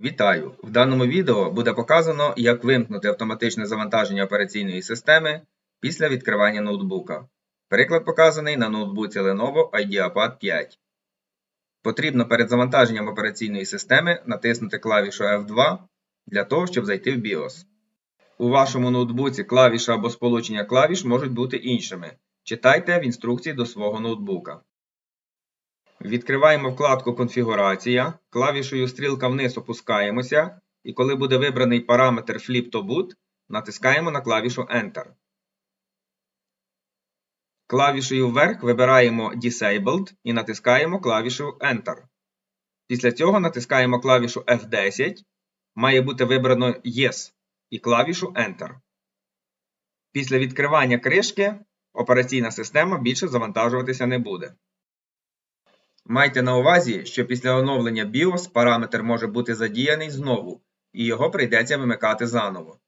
Вітаю! В даному відео буде показано, як вимкнути автоматичне завантаження операційної системи після відкривання ноутбука. Приклад показаний на ноутбуці Lenovo IdeaPad 5. Потрібно перед завантаженням операційної системи натиснути клавішу F2 для того, щоб зайти в BIOS. У вашому ноутбуці клавіша або сполучення клавіш можуть бути іншими. Читайте в інструкції до свого ноутбука. Відкриваємо вкладку Конфігурація, клавішою стрілка вниз опускаємося, і коли буде вибраний параметр Flip to Boot, натискаємо на клавішу Enter. Клавішею вверх вибираємо Disabled і натискаємо клавішу Enter. Після цього натискаємо клавішу F10, має бути вибрано Yes і клавішу Enter. Після відкривання кришки операційна система більше завантажуватися не буде. Майте на увазі, що після оновлення BIOS параметр може бути задіяний знову, і його прийдеться вимикати заново.